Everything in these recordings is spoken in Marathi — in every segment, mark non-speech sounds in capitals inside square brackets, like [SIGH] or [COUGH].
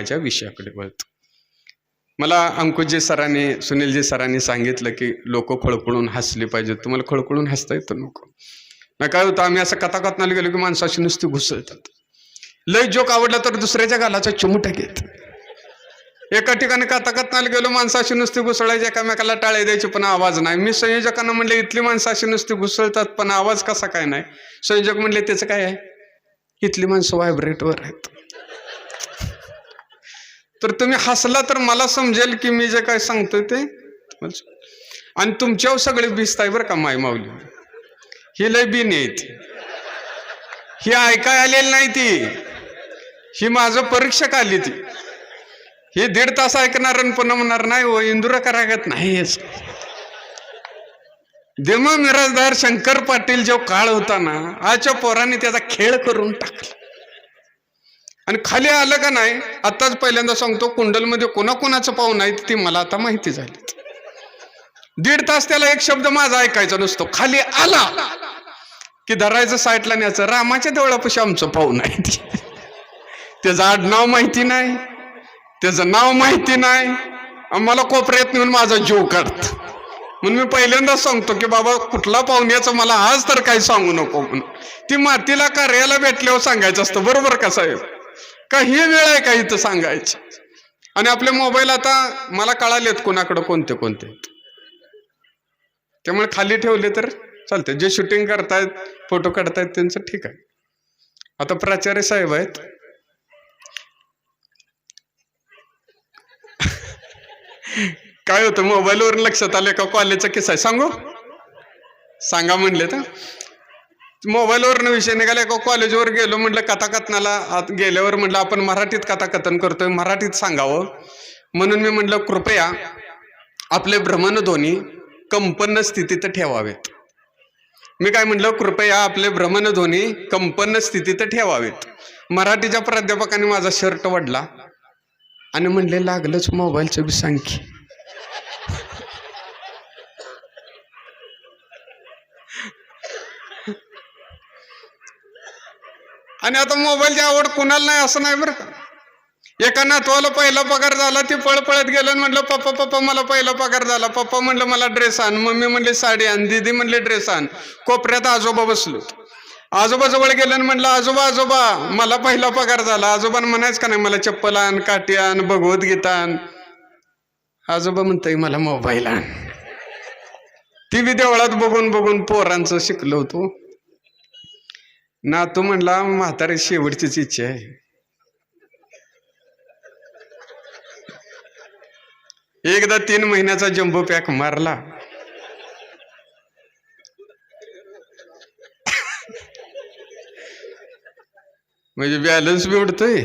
माझ्या विषयाकडे वळतो. मला अंकुशजी सरांनी सुनीलजी सरांनी सांगितलं की लोक खळखळून हसली पाहिजेत. तुम्हाला खळखळून हसता येतं नको. मग काय होतं आम्ही असं कथाकथनाला गेलो की माणसाशी नुसती घुसळतात. लय जोक आवडला तर दुसऱ्याच्या गालाचा चिमुटा घेत. एका ठिकाणी कथाकथनाला गेलो माणसाशी नुसती घुसळायची एकामेकाला टाळे द्यायची पण आवाज नाही. मी संयोजकांना म्हणले इथली माणसाशी नुसती घुसळतात पण आवाज कसा काय नाही? संयोजक म्हणले त्याचं काय आहे? इथली माणसं व्हायब्रेटवर आहेत. तर तुम्ही हसला तर मला समजेल की मी जे काय सांगतोय ते. आणि तुमच्यावर सगळे भिजताय बरं का माय माऊली. ही लय बिन आहे ती ही ऐकाय आलेली नाही ती. ही माझं परीक्षक आली ती. ही दीड तास ऐकणार आणि पुन्हा म्हणणार नाही व इंदुरा करागत नाही देम मिराजदार शंकर पाटील जो काळ होता ना आजच्या पोराने त्याचा खेळ करून टाकला. आणि खाली आलं का नाही आताच पहिल्यांदा सांगतो कुंडलमध्ये कोणाकोणाचं पाहून आहे ती मला आता माहिती झाली. दीड तास त्याला एक शब्द माझा ऐकायचा नसतो. खाली आला की धरायचं साईटला न्यायचं रामाच्या देवळापाशी आमचं पाहून आहे त्याचं आडनाव माहिती नाही त्याचं नाव माहिती नाही मला कोपऱ्यात नेऊन माझा जीव काढत. म्हणून मी पहिल्यांदाच सांगतो की बाबा कुठला पाहुण्याचं मला आज तर काही सांगू नको म्हणून. ती मातीला कार्याला भेटल्यावर सांगायचं असतं बरोबर का साहेब? का हे वेळ आहे का इथं सांगायची? आणि आपले मोबाईल आता मला कळालेत कोणाकडं कोणते कोणते. आहेत. त्यामुळे खाली ठेवले तर चालते जे शूटिंग करतायत फोटो काढतायत त्यांचं ठीक आहे. आता प्राचार्य साहेब आहेत. [LAUGHS] काय होतं मोबाईलवरून लक्षात आलं का? कॉलेजचा किस्सा आहे. सांगू? सांगा म्हणले तर मोबाईलवरनं विषय निघाला एका कॉलेजवर गेलो म्हटलं कथाकथनाला आत गेल्यावर म्हटलं आपण मराठीत कथाकथन करतोय मराठीत सांगावं. म्हणून मी म्हटलं कृपया आपले भ्रमणध्वनी कंपन्न स्थितीत ठेवावेत. मी काय म्हटलं कृपया आपले भ्रमणध्वनी कंपन्न स्थितीत ठेवावेत. मराठीच्या प्राध्यापकाने माझा शर्ट वडला आणि म्हणले लागलंच मोबाईलचं बी सांग आणि आता मोबाईलची आवड कुणाला नाही असं नाही बरं का? एका नातवाला पहिला पगार झाला ती पळ पळत गेलं आणि म्हटलं पप्पा पप्पा मला पहिला पगार झाला. पप्पा म्हणलं मला ड्रेस आण. मम्मी म्हणली साडी आण. दीदी म्हणली ड्रेस आण. कोपऱ्यात आजोबा बसलो. आजोबाजवळ गेलं आणि म्हटलं आजोबा आजोबा मला पहिला पगार झाला. आजोबानं म्हणायचं का नाही मला चप्पल आण काठी आण भगवद्गीता आण. आजोबा म्हणतंय मला मोबाईल आण. ती बी देवळात बघून बघून पोरांचं शिकलो होतो. ना तू म्हणला म्हातारी शेवटचीच इच्छा आहे. एकदा तीन महिन्याचा जम्बो पॅक मारला. म्हणजे बॅलन्स बी उडतोय.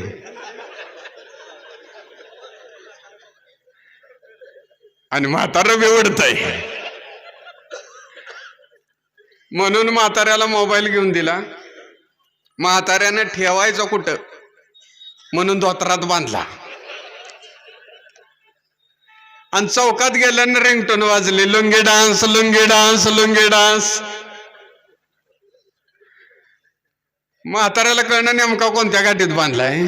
आणि म्हातारा बी उडतय. म्हणून म्हाताऱ्याला मोबाईल घेऊन दिला. म्हाताऱ्यानं ठेवायचं कुठं? म्हणून धोत्रात बांधला. आणि चौकात गेल्यानं रिंगटोन वाजली lungi dance lungi dance lungi dance. म्हाताऱ्याला कळणं नेमका कोणत्या गाठीत बांधलाय?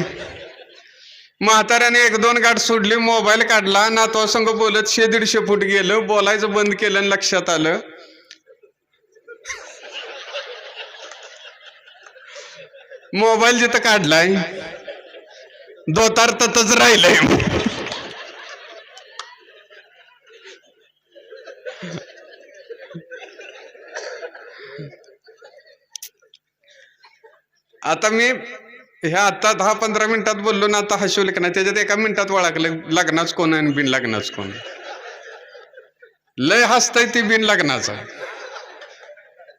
म्हाताऱ्याने एक दोन गाठ सोडली मोबाईल काढला नातवा संग बोलत शे दीडशे फूट गेलं बोलायचं बंद केलं आणि लक्षात आलं मोबाईल जिथं काढलाय दोतार ततच राहिलंय. आता मी ह्या आता दहा पंधरा मिनिटात बोललो ना आता हसवले का नाही त्याच्यात एका मिनिटात वळखलं लग्नाच कोण आहे आणि बिन लग्नाच कोण? लय हसतय ती बिन लग्नाचा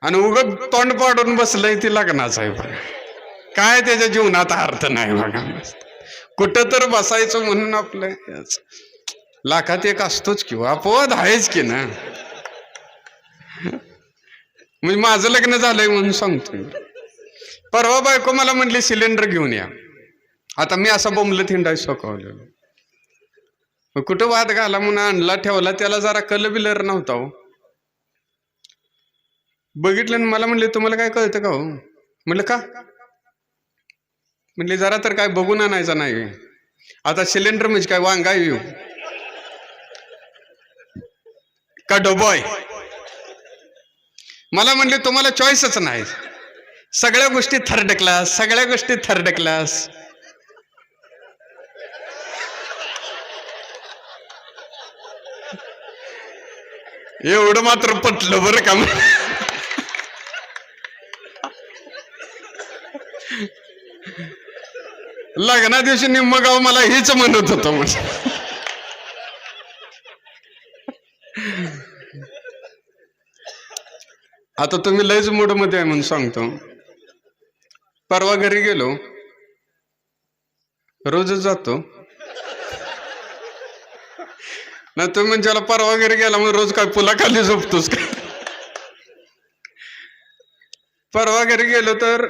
आणि उग तोंड पाडून बसलंय ती लग्नाचं आहे काय त्याच्या जीवनात अर्थ नाही बघा कुठं तर बसायचं म्हणून आपलं लाखात एक असतोच किंवा अपवाद आहेच की ना. म्हणजे माझं लग्न झालंय म्हणून सांगतो. परवा बायको मला म्हणली सिलेंडर घेऊन या. आता मी असा बोंबलं थिंडाय सोकावलेलो. मग कुठं वाद घाला म्हणून आणला ठेवला त्याला जरा कल बिलर नव्हता हो. बघितलं आणि मला म्हणले तुम्हाला काय कळतं का हो? म्हणलं का? म्हणले जरा तर काय बघून आणायचा नाही आता सिलेंडर म्हणजे काय वांगा येऊ का डोबॉय मला म्हणले तुम्हाला चॉईसच नाही. सगळ्या गोष्टी थर्ड क्लास सगळ्या गोष्टी थर्ड क्लास एवढं मात्र पटलं बरं का लग्ना दिवशी निम्म गाव मला हेच म्हणत होतं म्हणजे आता तुम्ही लयच मूडमध्ये आहे म्हणून सांगतो. परवा घरी गेलो. रोजच जातो. ना तुम्ही म्हणजे त्याला परवा घरी गेला मग रोज काय पुलाखाली झोपतोस का? परवा घरी गेलो तर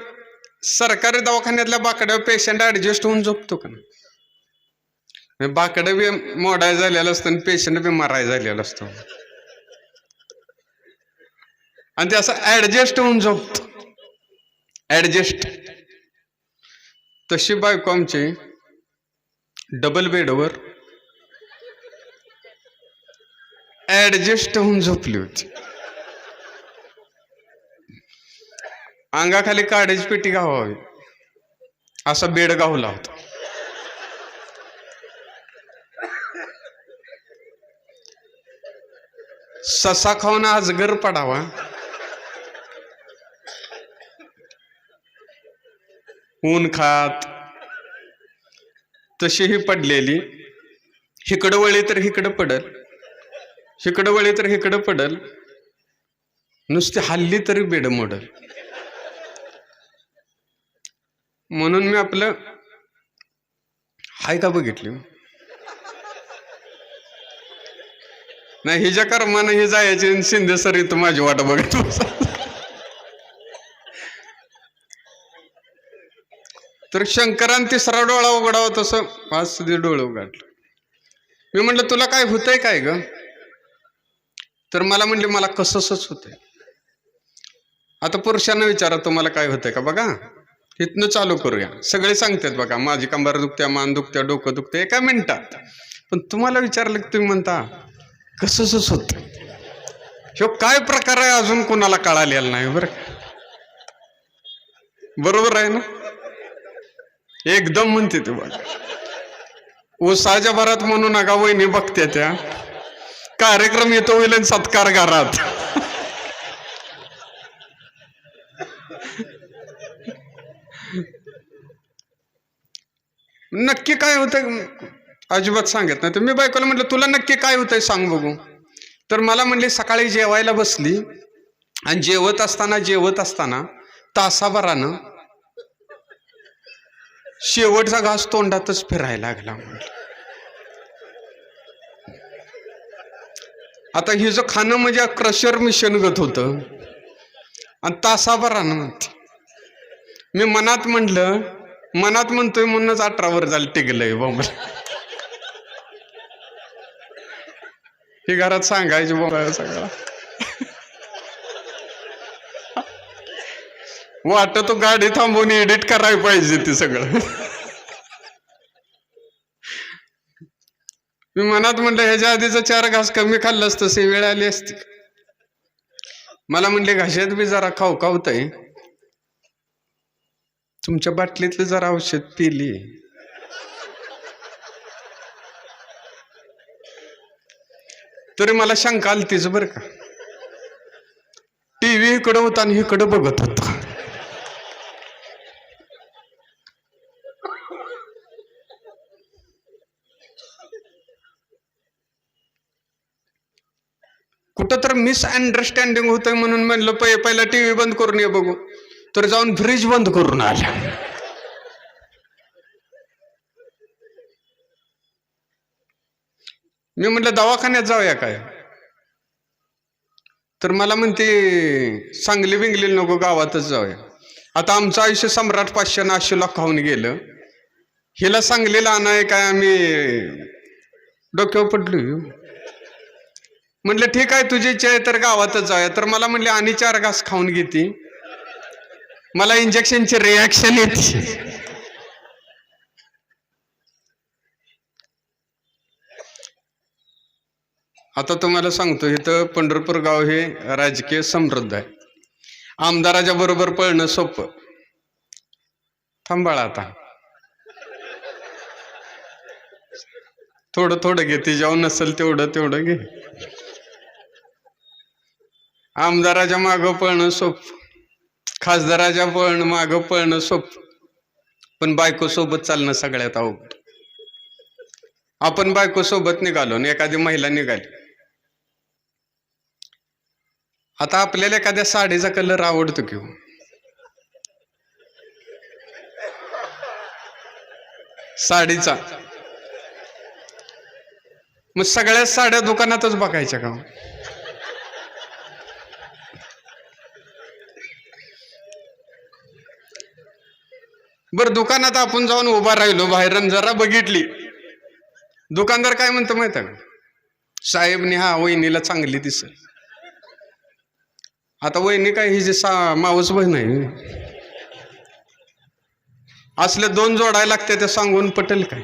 सरकारी दवाखान्यातल्या बाकड्या पेशंट ऍडजस्ट होऊन झोपतो का ना बाकडं बी मोडाय झालेलं असतं आणि पेशंट बी माराय झालेला असतो. आणि ते असं ऍडजस्ट होऊन झोपतो. ऍडजस्ट तशी बायको आमची डबल बेडवर ऍडजस्ट होऊन झोपली होती. अंगाखाली काढीची पेटी गावावी असा बेड गावला होता. ससा खाऊन आजगर पडावा. ऊन खात. तशीही पडलेली. हिकडं वळी तर हिकडं पडल. हिकडं वळी तर हिकडं पडल. नुसती हल्ली तरी बेड मोडल. म्हणून मी आपलं हाय का बघितली नाही हिच्या कर्मानं हे जायची शिंदे सर इथं माझी वाट बघत तर शंकरान तिसरा डोळा उघडावा तसं पाच सुधी डोळं उघडलं. मी म्हटलं तुला काय होतंय काय ग? तर मला म्हणले मला कसंच होतंय. आता पुरुषांना विचारा तुम्हाला काय होतंय का? बघा इथनं चालू करूया. सगळे सांगतात बघा माझी कंबर दुखत्या मान दुखत्या डोकं दुखतं एका मिनिटात. पण तुम्हाला विचारलं की तुम्ही म्हणता कसंच होत? ह्यो काय प्रकार आहे अजून कोणाला कळालेला नाही बरं का? बरोबर आहे ना? एकदम म्हणते ते बघा. उसाच्या भरात म्हणून नका वहिनी बघते त्या. कार्यक्रम येतो होईल सत्कार घरात. नक्की काय होतं अजिबात सांगत नाही. तर मी बायकोला म्हटलं तुला नक्की काय होतंय सांग बघू. तर मला म्हणली सकाळी जेवायला बसली आणि जेवत असताना जेवत असताना तासाभरानं शेवटचा घास तोंडातच फिरायला लागला म्हटलं. आता हे जो खाणं म्हणजे क्रशर मिशनगत होतं. आणि तासाभरानं म्हणते. मी मनात म्हटलं मनात म्हणतोय म्हणूनच अठरावर झालं टिकलंय बोंबल हे घरात सांगायचे बोंबा सगळं. तो गाडी थांबवून एडिट करायला पाहिजे ते सगळं. मी मनात म्हटलं ह्याच्या आधीचा चार घास कमी खाल्लं असतं तसे वेळ आली असती. मला म्हणले घाशात बी जरा खाऊ खावतंय तुमच्या बाटलीतलं जरा औषध पिली. तरी मला शंका आली तीच बरं का. टी व्ही इकडं होता आणि इकडं बघत होता. कुठं तर मिसअंडरस्टँडिंग होतंय म्हणून म्हणलं पहिला पहिला टीव्ही बंद करून ये बघू. तर जाऊन फ्रीज बंद करून आला मी म्हटलं दवाखान्यात जाऊया काय? तर मला म्हणते सांगली बिंगली नको गावातच जाऊया. आता आमचं आयुष्य सम्राट पाचशे नाशूला खाऊन गेलं. हिला सांगलीला आणाय काय आम्ही डोक्यावर पडलो म्हटलं ठीक आहे तुझी इच्छा आहे तर गावातच जाऊया. तर मला म्हणले आणि चार घास खाऊन घेते. मला इंजेक्शनचे रिॲक्शन येते. आता तुम्हाला सांगतो इथं पंढरपूर गाव हे राजकीय समृद्ध आहे. आमदाराच्या बरोबर पळणं सोपं. थांबाळा आता. थोडं थोडं घे ते जाऊन नसेल तेवढं तेवढं घे. आमदाराच्या मागं पळणं सोपं. खासदाराच्या पळणं मागं पळणं सोप पण बायको सोबत चालणं सगळ्यात अवघड. आपण बायको सोबत निघालो आणि एखादी महिला निघाली. आता आपल्याला एखाद्या साडीचा कलर आवडतो किंवा हो? साडीचा. मग सगळ्या साड्या दुकानातच बघायच्या का हो? बरं दुकानात आपण जाऊन उभा राहिलो बाहेर जरा बघितली. दुकानदार काय म्हणतो माहीत आहे का? साहेबने हा वहिनीला चांगली दिसेल. आता वहिनी काय ही जे सा मावस बहीण आहे. असले दोन जोडायला लागते ते सांगून पटेल काय?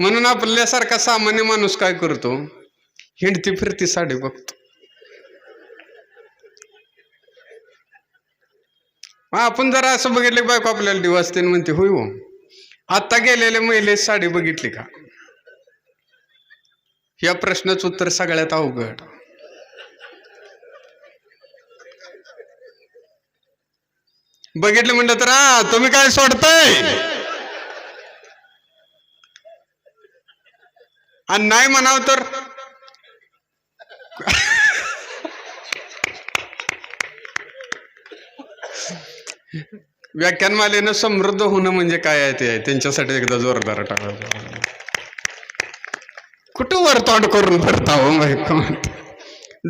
म्हणून आपल्यासारखा सामान्य माणूस काय करतो? हिंडती फिरती साडी बघतो. मग आपण जरा असं बघितलं बायको आपल्याला दिवसते म्हणते होय हो. आता गेलेल्या महिले साडी बघितली का? या प्रश्नाचं उत्तर सगळ्यात अवघड. बघितलं म्हणलं तर हा तुम्ही काय सोडताय? आणि नाही म्हणाव तर व्याख्यानमालेनं समृद्ध होणं म्हणजे काय आहे ते? आहे त्यांच्यासाठी एकदा जोरदार टाकायचं कुठं वरतोंड करून भरता हो बायको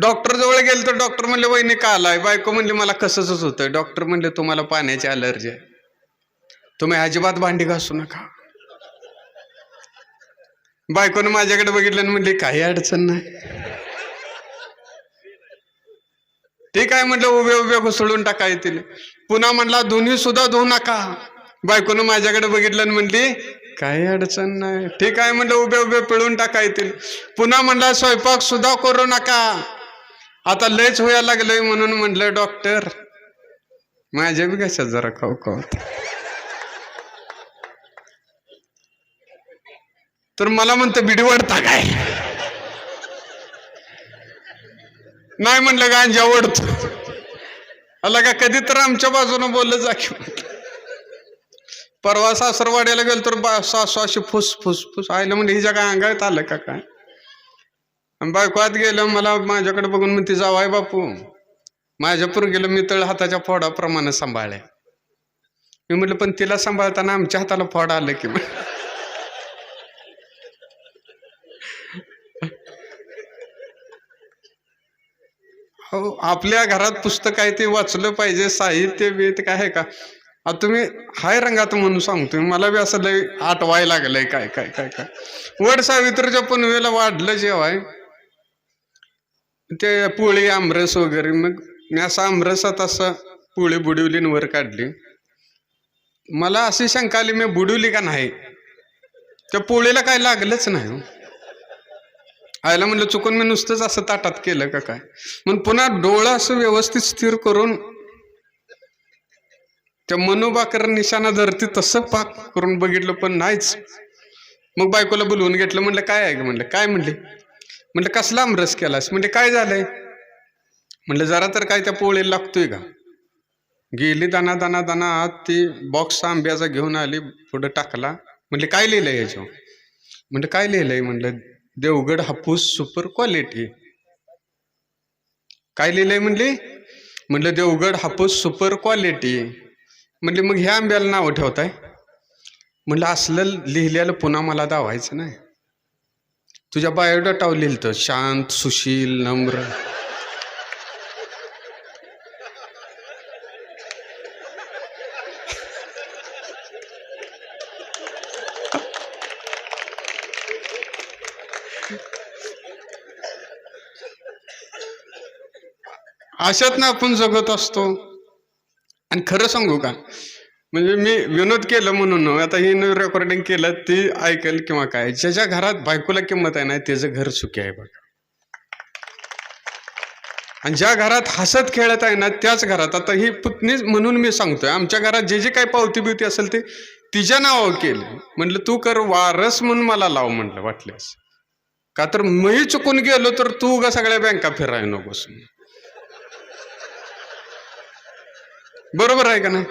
डॉक्टर जवळ गेलं तर डॉक्टर म्हणले वहिनी का आलाय? बायको म्हणले मला कसंच होतंय डॉक्टर म्हणले तुम्हाला पाण्याची अलर्जी आहे. तुम्ही अजिबात भांडी घासू नका. बायकोनं माझ्याकडे बघितलं आणि म्हणली काही अडचण नाही. ठीक आहे म्हटलं उभे उभे घुसळून टाका येतील पुन्हा म्हणला दोन्ही सुद्धा धुवू नका. बायकोनं माझ्याकडे बघितलं आणि म्हणली काही अडचण नाही. ठीक आहे म्हणलं उभे उभे पिळून टाका येतील पुन्हा म्हणला स्वयंपाक सुद्धा करू नका. आता लयच व्हायला लागलंय म्हणून म्हणलं डॉक्टर माझ्या बी कशात जरा खाऊ खाऊ तर मला म्हणतं बिडी वाढता काय? नाही म्हणलं गांजा ओढतो. अल्ला का कधी तर आमच्या बाजूनं बोललं जा की परवा सासरवाड्याला गेलो तर बा सासू अशी फुस फुस फुस आयलं म्हणजे हिच्या काय अंगात आलं का काय? बायको आत गेलं मला माझ्याकडे बघून म्हणते आहे बापू. माझ्यापूर गेलं मी तळ हाताच्या फोडाप्रमाणे सांभाळल्या. मी म्हटलं पण तिला सांभाळताना आमच्या हाताला फोड आलं की हो आपल्या घरात पुस्तक आहे ते वाचलं पाहिजे. साहित्य वेद काय आहे का? आता तुम्ही हाय रंगात म्हणून सांगतो मला बी असं लय आठवाय लागलंय. काय काय काय काय? वड सावित्रीच्या पनवेला वाढलं आहे ते पोळी आमरस वगैरे मग मी असं आमरसात असं पोळी बुडवली आणि वर काढली. मला अशी शंका आली मी बुडवली का नाही? त्या पोळीला काय लागलंच नाही हो. आयला म्हणलं चुकून मी नुसतंच असं ताटात केलं का काय? मग पुन्हा डोळा असं व्यवस्थित स्थिर करून त्या मनोबाकर निशाणा धरती तसं पाक करून बघितलं पण नाहीच. मग बायकोला बोलवून घेतलं म्हणलं काय आहे म्हणलं काय म्हणले? म्हणलं कसला आमरस केलास? म्हणजे काय झालंय? म्हणलं जरा तर काय त्या पोळीला लागतोय का गेली दाना दाना दाना आत ती बॉक्स आंब्याचा घेऊन आली पुढं टाकला. म्हणले काय लिहिलंय याच्यावर? म्हणलं काय लिहिलंय? म्हणलं देवगड हापूस सुपर क्वालिटी काय लिहिलंय म्हणली? म्हटलं देवगड हापूस सुपर क्वालिटी म्हणले मग ह्या आंब्याला नावं ठेवताय? म्हटलं असलं लिहिल्याला पुन्हा मला दावायचं नाही. तुझ्या बायोडाटावर लिहिलं शांत सुशील नम्र. अशात ना आपण जगत असतो. आणि खरं सांगू का? म्हणजे मी विनोद केलं म्हणून आता ही रेकॉर्डिंग केलं ती ऐकेल किंवा काय? ज्याच्या घरात बायकोला किंमत आहे ना त्याचं घर सुखी आहे बघा. आणि ज्या घरात हसत खेळत आहे ना त्याच घरात. आता ही पुतणी म्हणून मी सांगतोय आमच्या घरात जे जे काही पावती बिवती असेल ते तिच्या नावावर केलं. म्हटलं तू कर वारस म्हणून मला लाव म्हटलं वाटल्यास का तर मी चुकून गेलो तर तू ग सगळ्या बँका फिराय नकोस. बरोबर आहे का नाही?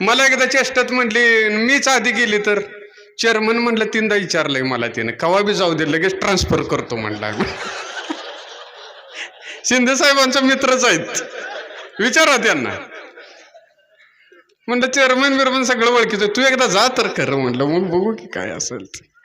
मला एकदा चेष्टात म्हटली मीच आधी गेली तर? चेअरमन म्हणलं तीनदा विचारलंय मला तिने. कवा बी जाऊ दे लगेच ट्रान्सफर करतो म्हणला शिंदे साहेबांचा मित्रच आहेत. विचारा त्यांना. म्हणलं चेअरमन बिरमन सगळं ओळखीचं तू एकदा जा तर कर म्हणलं. मग बघू की काय असेल ते.